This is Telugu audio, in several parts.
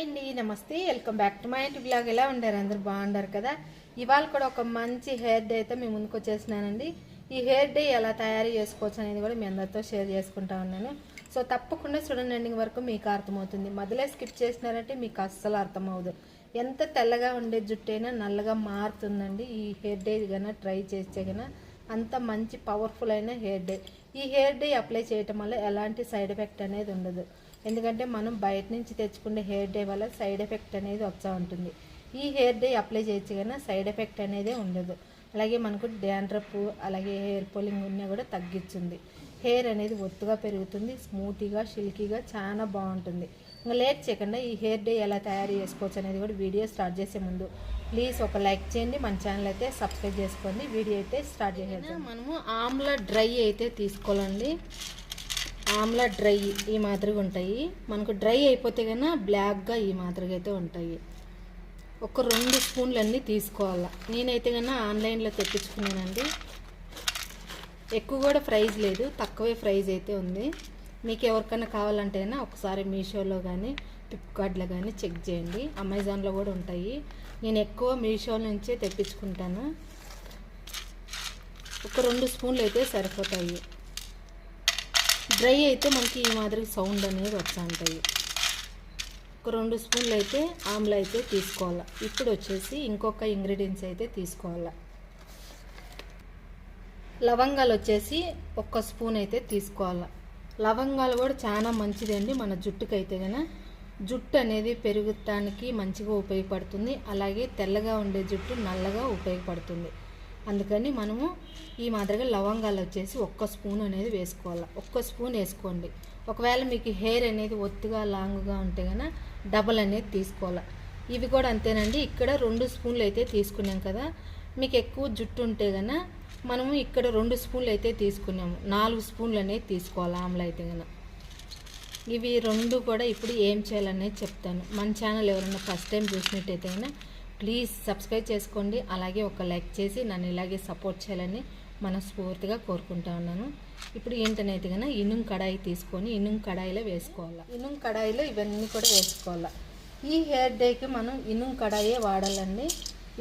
అండి నమస్తే. వెల్కమ్ బ్యాక్ టు మై ఇంటి బ్లాగ్ ఎలా ఉండారు? అందరు బాగుండారు కదా? ఇవాళ కూడా ఒక మంచి హెయిర్ డే అయితే మేము ముందుకు వచ్చేసినానండి ఈ హెయిర్ డే ఎలా తయారు చేసుకోవచ్చు అనేది కూడా మీ అందరితో షేర్ చేసుకుంటా ఉన్నాను. సో తప్పకుండా చూడండి ఎండింగ్ వరకు మీకు అర్థమవుతుంది. మొదలే స్కిప్ చేసినారంటే మీకు అస్సలు అర్థమవుదు ఎంత తెల్లగా ఉండే జుట్టు అయినా నల్లగా మారుతుందండి ఈ హెయిర్ డే కన్నా ట్రై చేస్తే కన్నా. అంత మంచి పవర్ఫుల్ అయిన హెయిర్ డే. ఈ హెయిర్ డే అప్లై చేయటం వల్ల ఎలాంటి సైడ్ ఎఫెక్ట్ అనేది ఉండదు. ఎందుకంటే మనం బయట నుంచి తెచ్చుకునే హెయిర్ డే వల్ల సైడ్ ఎఫెక్ట్ అనేది వస్తూ ఉంటుంది. ఈ హెయిర్ డే అప్లై చేయొచ్చు కానీ సైడ్ ఎఫెక్ట్ అనేది ఉండదు. అలాగే మనకు డాండ్రఫ్ అలాగే హెయిర్ పోలింగ్ ఉన్నా కూడా తగ్గించుంది హెయిర్ అనేది ఒత్తుగా పెరుగుతుంది స్మూతీగా సిల్కీగా చాలా బాగుంటుంది. ఇంకా లేట్ చేయకుండా ఈ హెయిర్ డే ఎలా తయారు చేసుకోవచ్చు అనేది కూడా వీడియో స్టార్ట్ చేసే ముందు ప్లీజ్ ఒక లైక్ చేయండి. మన ఛానల్ అయితే సబ్స్క్రైబ్ చేసుకోండి. వీడియో అయితే స్టార్ట్ చేసేద్దాం. మనము ఆమ్లా డ్రై అయితే తీసుకోవాలండి. ఆమ్లా డ్రై ఈ మాదిరిగా ఉంటాయి. మనకు డ్రై అయిపోతే కన్నా బ్లాక్గా ఈ మాదిరిగా అయితే ఉంటాయి. ఒక రెండు స్పూన్లు అన్నీ తీసుకోవాలా. నేనైతే కన్నా ఆన్లైన్లో తెప్పించుకున్నానండి. ఎక్కువ కూడా ప్రైజ్ లేదు. తక్కువే ప్రైజ్ అయితే ఉంది. మీకు ఎవరికైనా కావాలంటే ఒకసారి మీషోలో కానీ ఫ్లిప్కార్ట్లో కానీ చెక్ చేయండి. అమెజాన్లో కూడా ఉంటాయి. నేను ఎక్కువ మీషో నుంచే తెప్పించుకుంటాను. ఒక రెండు స్పూన్లు అయితే సరిపోతాయి. డ్రై అయితే మనకి ఈ మాదిరి సౌండ్ అనేది వస్తూ ఉంటాయి ఒక రెండు స్పూన్లు అయితే ఆమ్లా అయితే తీసుకోవాలి. ఇప్పుడు వచ్చేసి ఇంకొక ఇంగ్రీడియంట్స్ అయితే తీసుకోవాలి. లవంగాలు వచ్చేసి ఒక్క స్పూన్ అయితే తీసుకోవాలి. లవంగాలు కూడా చాలా మంచిదండి మన జుట్టుకు అయితే కనుక జుట్టు అనేది పెరుగుతానికి మంచిగా ఉపయోగపడుతుంది. అలాగే తెల్లగా ఉండే జుట్టు నల్లగా ఉపయోగపడుతుంది. అందుకని మనము ఈ మాదిరిగా లవంగాలు వచ్చేసి ఒక్క స్పూన్ అనేది వేసుకోవాలి. ఒక్క స్పూన్ వేసుకోండి. ఒకవేళ మీకు హెయిర్ అనేది ఒత్తుగా లాంగ్గా ఉంటే కనుక డబల్ అనేది తీసుకోవాలి. ఇవి కూడా అంతేనండి. ఇక్కడ రెండు స్పూన్లు అయితే తీసుకున్నాం కదా. మీకు ఎక్కువ జుట్టు ఉంటే కనుక మనము ఇక్కడ రెండు స్పూన్లు అయితే తీసుకున్నాము. నాలుగు స్పూన్లు అనేది తీసుకోవాలి ఆమ్ల అయితే కనుక ఇవి రెండు కూడా ఇప్పుడు ఏం చేయాలనేది చెప్తాను. మన ఛానల్ ఎవరైనా ఫస్ట్ టైం చూసినట్టయితే కనుక ప్లీజ్ సబ్స్క్రైబ్ చేసుకోండి. అలాగే ఒక లైక్ చేసి నన్ను ఇలాగే సపోర్ట్ చేయాలని మనస్ఫూర్తిగా కోరుకుంటా ఉన్నాను. ఇప్పుడు ఏంటనేది కన్నా ఇనుం కడాయి తీసుకొని ఇనుం కడాయిలో వేసుకోవాలి? ఇనుం కడాయిలో ఇవన్నీ కూడా వేసుకోవాలి? ఈ హెయిర్ డేకి మనం ఇనుం కడాయే వాడాలండి.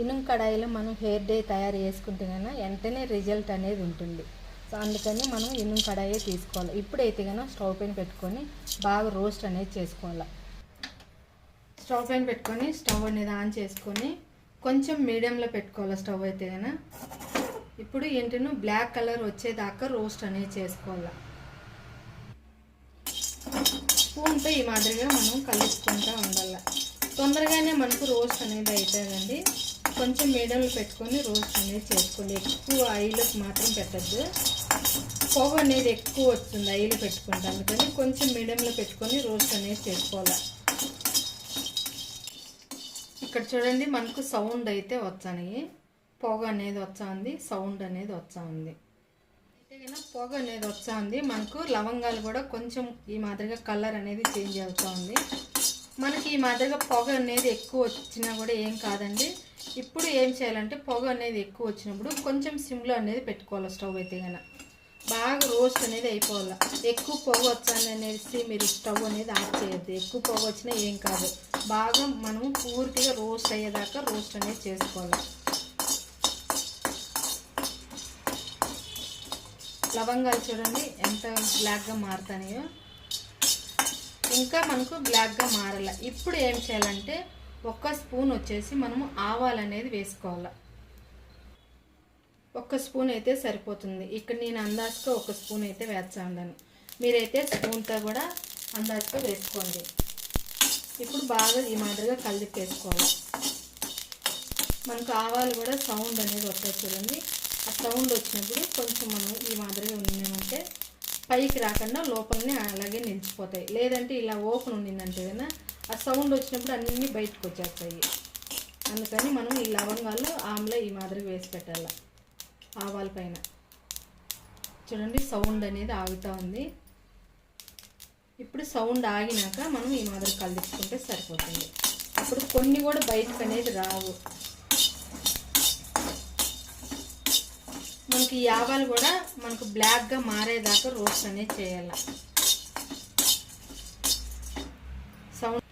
ఇనుం కడాయిలో మనం హెయిర్ డే తయారు చేసుకుంటే కన్నా వెంటనే రిజల్ట్ అనేది ఉంటుంది. సో అందుకని మనం ఇనుం కడాయే తీసుకోవాలి. ఇప్పుడైతే కన్నా స్టవ్ పైన పెట్టుకొని బాగా రోస్ట్ అనేది చేసుకోవాలి? స్టవ్ పైన పెట్టుకొని స్టవ్ అనేది ఆన్ చేసుకొని కొంచెం మీడియంలో పెట్టుకోవాలి స్టవ్ అయితే కనుక ఇప్పుడు ఏంటనో బ్లాక్ కలర్ వచ్చేదాకా రోస్ట్ అనేది చేసుకోవాలి. స్పూన్తో ఈ మాదిరిగా మనం కలుపుకుంటూ ఉండాలి. తొందరగానే మనకు రోస్ట్ అనేది అవుతుందండి కొంచెం మీడియంలో పెట్టుకొని రోస్ట్ అనేది చేసుకోండి ఎక్కువ ఆయిల్కి మాత్రం పెట్టద్దు. పొగ అనేది ఎక్కువ వస్తుంది ఆయిల్ పెట్టుకుంటే అందుకని కొంచెం మీడియంలో పెట్టుకొని రోస్ట్ అనేది చేసుకోవాలి. ఇక్కడ చూడండి మనకు సౌండ్ అయితే వచ్చాయి పొగ అనేది వచ్చా ఉంది సౌండ్ అనేది వచ్చా ఉంది అయితే పొగ అనేది వచ్చా ఉంది మనకు లవంగాలు కూడా కొంచెం ఈ మాదిరిగా కలర్ అనేది చేంజ్ అవుతూ ఉంది మనకి ఈ మాదిరిగా పొగ అనేది ఎక్కువ వచ్చినా కూడా ఏం కాదండి. ఇప్పుడు ఏం చేయాలంటే పొగ అనేది ఎక్కువ వచ్చినప్పుడు కొంచెం సిమ్లో అనేది పెట్టుకోవాలి స్టవ్ అయితే కనుక బాగా రోస్ట్ అనేది అయిపోవాలి. ఎక్కువ పొగ వచ్చాను అనేసి మీరు స్టవ్ అనేది ఆఫ్ చేయొద్దు. ఎక్కువ పొగ వచ్చినా ఏం కాదు. బాగా మనం పూర్తిగా రోస్ట్ అయ్యేదాకా రోస్ట్ అనేది చేసుకోవాలి. లవంగాలు చూడండి ఎంత బ్లాక్గా మారుతాయో. ఇంకా మనకు బ్లాక్గా మారాల. ఇప్పుడు ఏం చేయాలంటే ఒక్క స్పూన్ వచ్చేసి మనము ఆవాలు అనేది వేసుకోవాలి. ఒక్క స్పూన్ అయితే సరిపోతుంది. ఇక్కడ నేను అందాజుగా ఒక స్పూన్ అయితే వేస్తాను మీరైతే స్పూన్తో కూడా అందాజుగా వేసుకోండి. ఇప్పుడు బాగా ఈ మాదిరిగా కలిపేసుకోవాలి. మనకు ఆవాలు కూడా సౌండ్ అనేది వస్తుంది చూడండి. ఆ సౌండ్ వచ్చినప్పుడు కొంచెం మనం ఈ మాదిరిగా ఉన్నామంటే పైకి రాకుండా లోపలనే అలాగే నిలిచిపోతాయి. లేదంటే ఇలా ఓపెన్ ఉండిందంటే కదా ఆ సౌండ్ వచ్చినప్పుడు అన్నీ బయటకు వచ్చేస్తాయి. అందుకని మనం ఈ లవంగాలు ఆమ్లో ఈ మాదిరిగా వేసి పెట్టాలి. ఆవాల పైన చూడండి సౌండ్ అనేది ఆగుతూ ఉంది. ఇప్పుడు సౌండ్ ఆగినాక మనం ఈ మాదిరి కలుపుకుంటే సరిపోతుంది. అప్పుడు కొన్ని కూడా బయటకు అనేది రావు. మనకి ఈ ఆవాలు కూడా మనకు బ్లాక్గా మారేదాకా రోస్ట్ అనేది చేయాలి. సౌండ్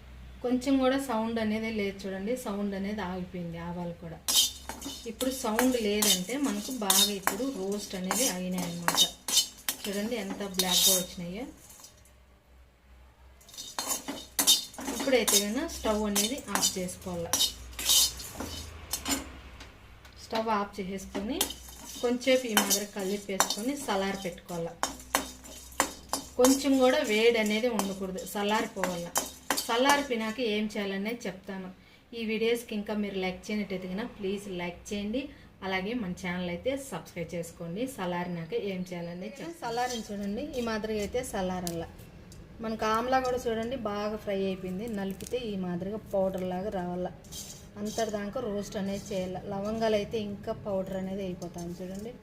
కొంచెం కూడా సౌండ్ అనేది లేదు చూడండి సౌండ్ అనేది ఆగిపోయింది ఆవాలు కూడా. ఇప్పుడు సౌండ్ లేదంటే మనకు బాగా ఇప్పుడు రోస్ట్ అనేది అయినాయి అనమాట చూడండి ఎంత బ్లాక్గా వచ్చినాయో. ఇప్పుడైతే కన్నా స్టవ్ అనేది ఆఫ్ చేసుకోవాలి. స్టవ్ ఆఫ్ చేసేసుకొని కొంచెంసేపు ఈ మాదిరి కలిపేసుకొని సలార్ పెట్టుకోవాలి. కొంచెం కూడా వేడి అనేది ఉండకూడదు. చల్లారిపోవాలి చల్లారిపోయినాక ఏం చేయాలనేది చెప్తాను. ఈ వీడియోస్కి ఇంకా మీరు లైక్ చేయనట్టయితే కనుక ప్లీజ్ లైక్ చేయండి. అలాగే మన ఛానల్ అయితే సబ్స్క్రైబ్ చేసుకోండి. చల్లారినాక ఏం చేయాలనేది చెప్తాను చల్లారిని చూడండి. ఈ మాదిరిగా అయితే చల్లారల్లా మనకు ఆమ్లా కూడా చూడండి బాగా ఫ్రై అయిపోయింది. నలిపితే ఈ మాదిరిగా పౌడర్ లాగా రావాల అంతటి దాకా రోస్ట్ అనేది చేయాలి లవంగాలు అయితే ఇంకా పౌడర్ అనేది అయిపోతాయి చూడండి.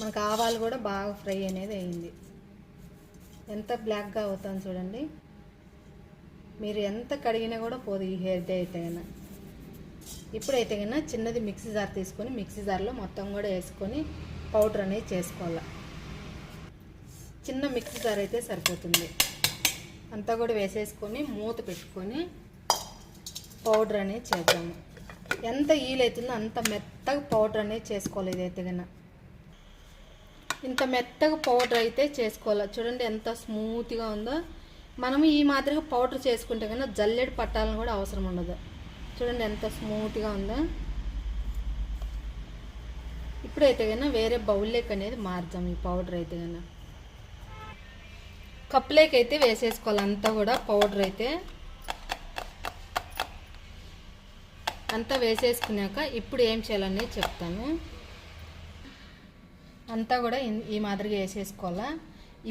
మనకు ఆవాలు కూడా బాగా ఫ్రై అనేది అయింది. ఎంత బ్లాక్గా అవుతుంది చూడండి. మీరు ఎంత కడిగినా కూడా పోదు ఈ హెయిర్ డే అయితే కన్నా ఇప్పుడైతే కన్నా చిన్నది మిక్సీ జార్ తీసుకొని మిక్సీ జార్లో మొత్తం కూడా వేసుకొని పౌడర్ అనేది చేసుకోవాలి. చిన్న మిక్సీ జార్ అయితే సరిపోతుంది. అంతా కూడా వేసేసుకొని మూత పెట్టుకొని పౌడర్ అనేది చేద్దాము. ఎంత ఈలవుతుందో అంత మెత్తగా పౌడర్ అనేది చేసుకోవాలి ఇదైతే కన్నా ఇంత మెత్తగా పౌడర్ అయితే చేసుకోవాలి. చూడండి ఎంత స్మూత్గా ఉందో. మనము ఈ మాదిరిగా పౌడర్ చేసుకుంటే కన్నా జల్లెడు పట్టాలని కూడా అవసరం ఉండదు. చూడండి ఎంత స్మూత్గా ఉందో. ఇప్పుడైతే కన్నా వేరే బౌల్లోకి అనేది మార్చాం ఈ పౌడర్ అయితే కన్నా. కప్పులోకి అయితే వేసేసుకోవాలి అంతా కూడా పౌడర్ అయితే. అంతా వేసేసుకున్నాక ఇప్పుడు ఏం చేయాలనేది చెప్తాను. అంతా కూడా ఈ మాదిరిగా వేసేసుకోవాలా.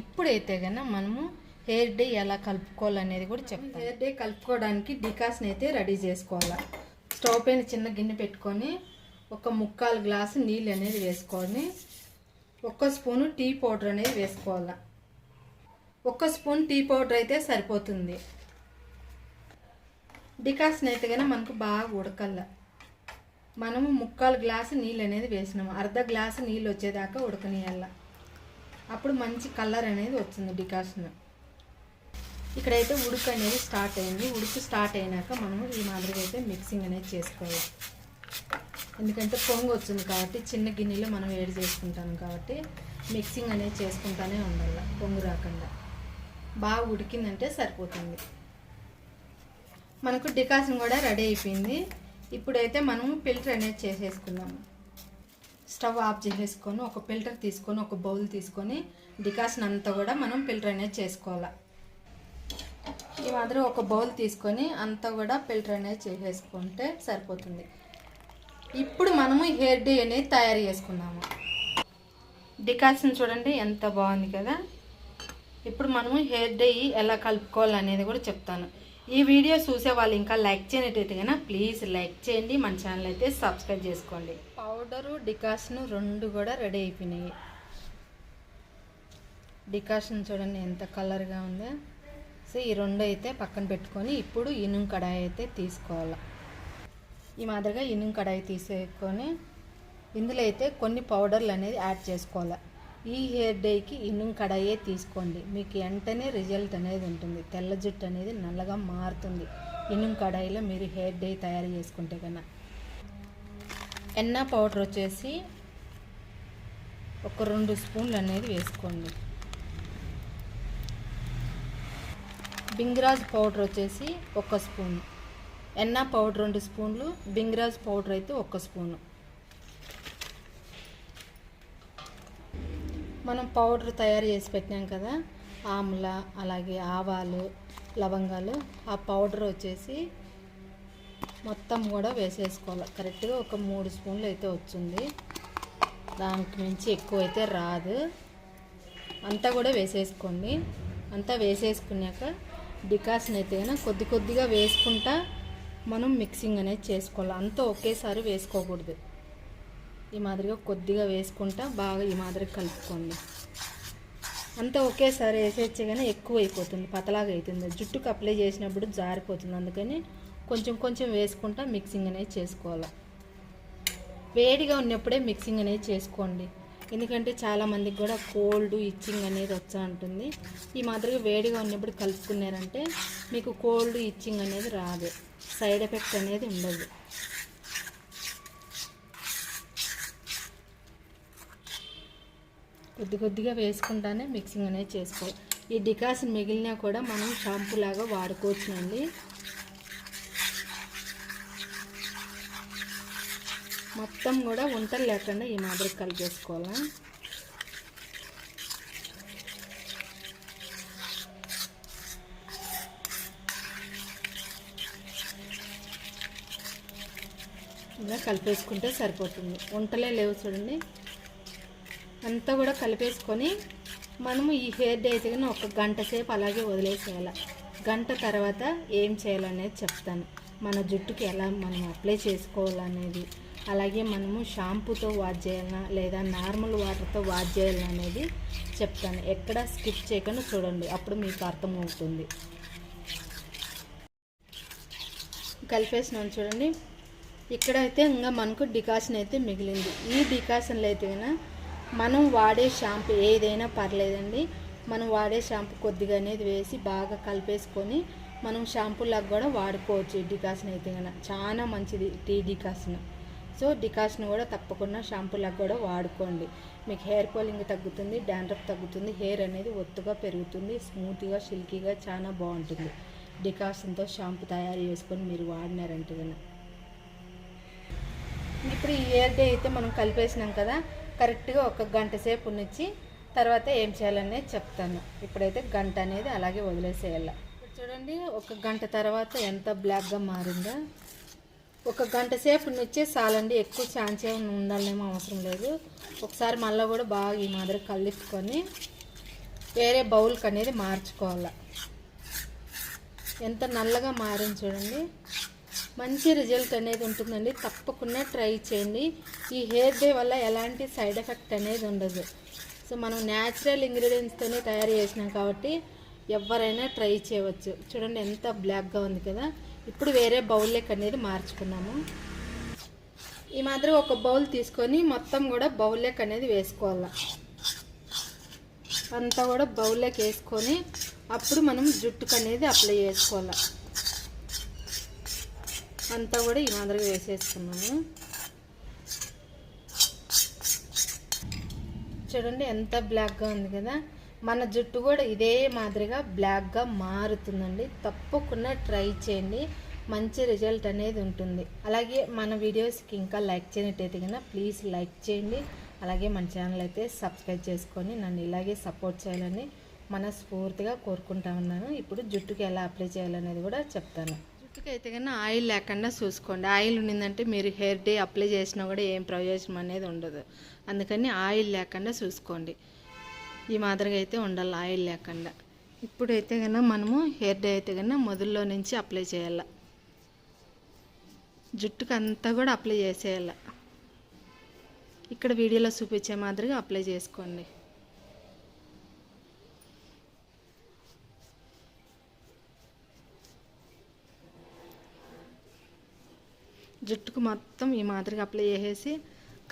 ఇప్పుడైతే కన్నా మనము హెయిర్ డే ఎలా కలుపుకోవాలనేది కూడా చెప్తాను. హెయిర్ డే కలుపుకోవడానికి డికాస్ని అయితే రెడీ చేసుకోవాలా. స్టవ్ పైన చిన్న గిన్నె పెట్టుకొని ఒక ముక్కాలు గ్లాసు నీళ్ళు అనేది వేసుకొని ఒక్క స్పూను టీ పౌడర్ అనేది వేసుకోవాలా. ఒక్క స్పూన్ టీ పౌడర్ అయితే సరిపోతుంది. డికాస్ని అయితే కన్నా మనకు బాగా ఉడకల్లా. మనము ముక్కాలు గ్లాసు నీళ్ళు అనేది వేసినాము. అర్ధ గ్లాసు నీళ్ళు వచ్చేదాకా ఉడకనియాల అప్పుడు మంచి కలర్ అనేది వచ్చింది డికాషన్ ఇక్కడైతే ఉడుకు అనేది స్టార్ట్ అయింది. ఉడుకు స్టార్ట్ అయినాక మనము ఈ మాదిరిగా అయితే మిక్సింగ్ అనేది చేసుకోవాలి. ఎందుకంటే పొంగు వచ్చింది కాబట్టి చిన్న గిన్నెలో మనం వేడి చేసుకుంటాం కాబట్టి మిక్సింగ్ అనేది చేసుకుంటానే ఉండాలి. పొంగు రాకుండా. బాగా ఉడికిందంటే సరిపోతుంది. మనకు డికాషన్ కూడా రెడీ అయిపోయింది. ఇప్పుడైతే మనము ఫిల్టర్ అనేది చేసేసుకుందాము. స్టవ్ ఆఫ్ చేసేసుకొని ఒక ఫిల్టర్ తీసుకొని ఒక బౌల్ తీసుకొని డికాషన్ అంతా కూడా మనం ఫిల్టర్ అనేది చేసుకోవాలి. ఈ మాదిరి ఒక బౌల్ తీసుకొని అంతా కూడా ఫిల్టర్ అనేది చేసేసుకుంటే సరిపోతుంది. ఇప్పుడు మనము హెయిర్ డే అనేది తయారు చేసుకున్నాము డికాషన్ చూడండి ఎంత బాగుంది కదా. ఇప్పుడు మనము హెయిర్ డే ఎలా కలుపుకోవాలనేది కూడా చెప్తాను. ఈ వీడియో చూసే వాళ్ళు ఇంకా లైక్ చేయనట్టయితే కన్నా ప్లీజ్ లైక్ చేయండి మన ఛానల్ అయితే సబ్స్క్రైబ్ చేసుకోండి. పౌడరు డికాషన్ రెండు కూడా రెడీ అయిపోయినాయి. డికాషన్ చూడండి ఎంత కలర్గా ఉందో. సో ఈ రెండు అయితే పక్కన పెట్టుకొని ఇప్పుడు ఇనుం కడాయి అయితే తీసుకోవాలి. ఈ మాదిరిగా ఇనుం కడాయి తీసుకొని ఇందులో అయితే కొన్ని పౌడర్లు అనేది యాడ్ చేసుకోవాలి. ఈ హెయిర్ డేకి ఇనుం కడాయే తీసుకోండి. మీకు వెంటనే రిజల్ట్ అనేది ఉంటుంది. తెల్ల జుట్టు అనేది నల్లగా మారుతుంది. ఇనుం కడాయిలో మీరు హెయిర్ డే తయారు చేసుకుంటే కన్నా. ఎన్న పౌడర్ వచ్చేసి ఒక రెండు స్పూన్లు అనేది వేసుకోండి. బింగ్రాజ్ పౌడర్ వచ్చేసి ఒక స్పూన్. ఎన్న పౌడర్ రెండు స్పూన్లు బింగ్రాజ్ పౌడర్ అయితే ఒక స్పూను. మనం పౌడర్ తయారు చేసి పెట్టినాం కదా ఆమ్ల అలాగే ఆవాలు లవంగాలు ఆ పౌడర్ వచ్చేసి మొత్తం కూడా వేసేసుకోవాలి. కరెక్ట్గా ఒక మూడు స్పూన్లు అయితే వచ్చింది. దానికి మించి ఎక్కువ అయితే రాదు. అంతా కూడా వేసేసుకోండి. అంతా వేసేసుకున్నాక డికాషన్ అయితే కొద్ది కొద్దిగా వేసుకుంటా మనం మిక్సింగ్ అనేది చేసుకోవాలి. అంతా ఒకేసారి వేసుకోకూడదు. ఈ మాదిరిగా కొద్దిగా వేసుకుంటా బాగా ఈ మాదిరిగా కలుపుకోండి. అంతా ఒకేసారి వేసేచ్చే కానీ ఎక్కువ అయిపోతుంది పతలాగా అవుతుంది జుట్టుకు అప్లై చేసినప్పుడు జారిపోతుంది. అందుకని కొంచెం కొంచెం వేసుకుంటా మిక్సింగ్ అనేది చేసుకోవాలి. వేడిగా ఉన్నప్పుడే మిక్సింగ్ అనేది చేసుకోండి. ఎందుకంటే చాలామందికి కూడా కోల్డ్ ఇచ్చింగ్ అనేది వచ్చా ఉంటుంది ఈ మాదిరిగా వేడిగా ఉన్నప్పుడు కలుపుకున్నారంటే మీకు కోల్డ్ ఇచ్చింగ్ అనేది రాదు. సైడ్ ఎఫెక్ట్ అనేది ఉండదు. కొద్ది కొద్దిగా వేసుకుంటానే మిక్సింగ్ అనేది చేసుకోవాలి. ఈ డికాషన్ మిగిలినా కూడా మనం షాంపూ లాగా వాడుకోవచ్చునండి. మొత్తం కూడా వంటలు లేకుండా ఈ మాదిరి కలిపేసుకోవాలా? ఇలా కలిపేసుకుంటే సరిపోతుంది. వంటలే లేవు చూడండి. అంతా కూడా కలిపేసుకొని మనము ఈ హెయిర్ డే అయితే కానీ ఒక గంట సేపు అలాగే వదిలేసేయాలి. గంట తర్వాత ఏం చేయాలనేది చెప్తాను. మన జుట్టుకి ఎలా మనం అప్లై చేసుకోవాలనేది. అలాగే మనము షాంపూతో వాష్ చేయాలన్నా లేదా నార్మల్ వాటర్తో వాష్ చేయాలన్నా అనేది చెప్తాను. ఎక్కడ స్కిప్ చేయకుండా చూడండి అప్పుడు మీకు అర్థమవుతుంది. కలిపేసినాను చూడండి. ఇక్కడైతే ఇంకా మనకు డికాషన్ అయితే మిగిలింది. ఈ డికాషన్లో అయితే మనం వాడే షాంపూ ఏదైనా పర్లేదండి. మనం వాడే షాంపూ కొద్దిగా అనేది వేసి బాగా కలిపేసుకొని మనం షాంపూలాగా కూడా వాడుకోవచ్చు ఈ డికాషన్ అయితే కనుక చాలా మంచిది టీ డికాషన్. సో డికాషన్ కూడా తప్పకుండా షాంపూలాగా కూడా వాడుకోండి. మీకు హెయిర్ ఫాలింగ్ తగ్గుతుంది డాండ్రఫ్ తగ్గుతుంది హెయిర్ అనేది ఒత్తుగా పెరుగుతుంది స్మూత్గా సిల్కీగా చాలా బాగుంటుంది. డికాషన్తో షాంపూ తయారు చేసుకొని మీరు వాడినారంటే కనుక. ఇప్పుడు ఈ ఇయర్ డే అయితే మనం కలిపేసినాం కదా కరెక్ట్గా ఒక గంట సేపు ఉన్నిచ్చి తర్వాత ఏం చేయాలనేది చెప్తాను. ఇప్పుడైతే గంట అనేది అలాగే వదిలేసేయాలి. చూడండి ఒక గంట తర్వాత ఎంత బ్లాక్గా మారిందో? ఒక గంట సేపు నుంచే చాలండి. ఎక్కువ ఛాన్స్ ఏమి ఉండాలేమో అవసరం లేదు. ఒకసారి మళ్ళీ కూడా బాగా ఈ మాదిరి కలిపుకొని వేరే బౌల్కి అనేది మార్చుకోవాలి. ఎంత నల్లగా మారింది చూడండి. మంచి రిజల్ట్ అనేది ఉంటుందండి. తప్పకుండా ట్రై చేయండి. ఈ హెయిర్ డే వల్ల ఎలాంటి సైడ్ ఎఫెక్ట్ అనేది ఉండదు. సో మనం న్యాచురల్ ఇంగ్రీడియంట్స్తోనే తయారు చేసినాం కాబట్టి ఎవరైనా ట్రై చేయవచ్చు. చూడండి ఎంత బ్లాక్గా ఉంది కదా. ఇప్పుడు వేరే బౌల్ లెక్క అనేది మార్చుకున్నాము. ఈ మాదిరి ఒక బౌల్ తీసుకొని మొత్తం కూడా బౌల్ లెక్క అనేది వేసుకోవాలి. అంతా కూడా బౌల్ లెక్క వేసుకొని అప్పుడు మనం జుట్టుకు అనేది అప్లై చేసుకోవాలి. అంతా కూడా ఈ మాదిరిగా వేసేసుకున్నాము. చూడండి ఎంత బ్లాక్గా ఉంది కదా. మన జుట్టు కూడా ఇదే మాదిరిగా బ్లాక్గా మారుతుందండి. తప్పకుండా ట్రై చేయండి. మంచి రిజల్ట్ అనేది ఉంటుంది. అలాగే మన వీడియోస్కి ఇంకా లైక్ చేయనట్టయితే కన్నా ప్లీజ్ లైక్ చేయండి. అలాగే మన ఛానల్ అయితే సబ్స్క్రైబ్ చేసుకొని నన్ను ఇలాగే సపోర్ట్ చేయాలని మనస్ఫూర్తిగా కోరుకుంటా ఉన్నాను. ఇప్పుడు జుట్టుకి ఎలా అప్లై చేయాలనేది కూడా చెప్తాను. జుట్టుకి అయితే కన్నా ఆయిల్ లేకుండా చూసుకోండి. ఆయిల్ ఉండిందంటే మీరు హెయిర్ డే అప్లై చేసినా కూడా ఏం ప్రయోజనం అనేది ఉండదు. అందుకని ఆయిల్ లేకుండా చూసుకోండి. ఈ మాదిరిగా అయితే ఉండాలి ఆయిల్ లేకుండా. ఇప్పుడైతే కన్నా మనము హెయిర్ డే అయితే కన్నా మొదల్లో నుంచి అప్లై చేయాలి. జుట్టుకు అంతా కూడా అప్లై చేసేయాలి. ఇక్కడ వీడియోలో చూపించే మాదిరిగా అప్లై చేసుకోండి. జుట్టుకు మొత్తం ఈ మాదిరిగా అప్లై చేసేసి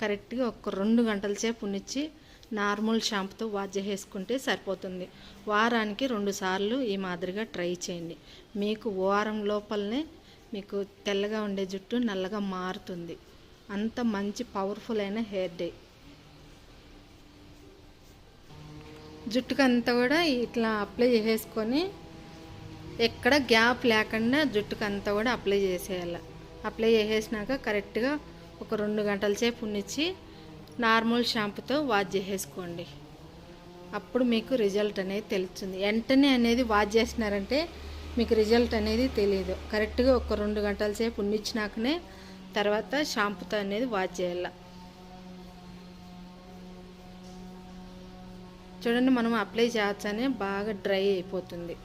కరెక్ట్గా ఒక రెండు గంటల సేపు ఉన్నిచ్చి నార్మల్ షాంపుతో వాష్ చేసేసుకుంటే సరిపోతుంది. వారానికి రెండుసార్లు ఈ మాదిరిగా ట్రై చేయండి. మీకు వారం లోపలనే మీకు తెల్లగా ఉండే జుట్టు నల్లగా మారుతుంది. అంత మంచి పవర్ఫుల్ అయిన హెయిర్ డే. జుట్టుకు అంతా కూడా ఇట్లా అప్లై చేసేసుకొని ఎక్కడ గ్యాప్ లేకుండా జుట్టుకు అంతా కూడా అప్లై చేసేయాలి. అప్లై చేసేసినాక కరెక్ట్గా ఒక రెండు గంటల సేపు ఉన్నిచ్చి నార్మల్ షాంపుతో వాష్ చేసేసుకోండి. అప్పుడు మీకు రిజల్ట్ అనేది తెలుస్తుంది. వెంటనే అనేది వాష్ చేసినారంటే మీకు రిజల్ట్ అనేది తెలియదు కరెక్ట్గా ఒక రెండు గంటల సేపు ఉండిచ్చినాకనే తర్వాత షాంపుతో అనేది వాష్ చేయాల. చూడండి మనం అప్లై చేయొచ్చనే బాగా డ్రై అయిపోతుంది.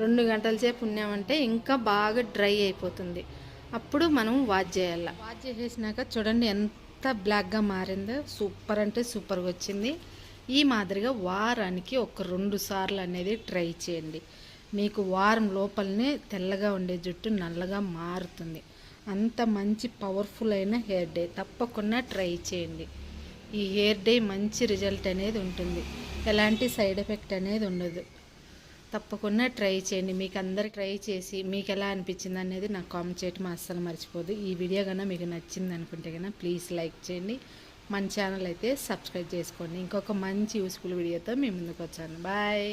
రెండు గంటల సేపు ఉన్నామంటే ఇంకా బాగా డ్రై అయిపోతుంది. అప్పుడు మనం వాష్ చేయాలి. వాష్ చేసేసినాక చూడండి ఎంత బ్లాక్గా మారిందో సూపర్ అంటే సూపర్గా వచ్చింది. ఈ మాదిరిగా వారానికి ఒక రెండు సార్లు అనేది ట్రై చేయండి. మీకు వారం లోపలనే తెల్లగా ఉండే జుట్టు నల్లగా మారుతుంది. అంత మంచి పవర్ఫుల్ అయిన హెయిర్ డే తప్పకుండా ట్రై చేయండి. ఈ హెయిర్ డే మంచి రిజల్ట్ అనేది ఉంటుంది. ఎలాంటి సైడ్ ఎఫెక్ట్ అనేది ఉండదు. తప్పకుండా ట్రై చేయండి. మీకు అందరు ట్రై చేసి మీకు ఎలా అనిపించింది అనేది నాకు కామెంట్ చేయటం అస్సలు మర్చిపోదు ఈ వీడియో కన్నా మీకు నచ్చింది అనుకుంటే కన్నా ప్లీజ్ లైక్ చేయండి. మన ఛానల్ అయితే సబ్స్క్రైబ్ చేసుకోండి. ఇంకొక మంచి యూస్ఫుల్ వీడియోతో మీ ముందుకు వచ్చాను. బాయ్.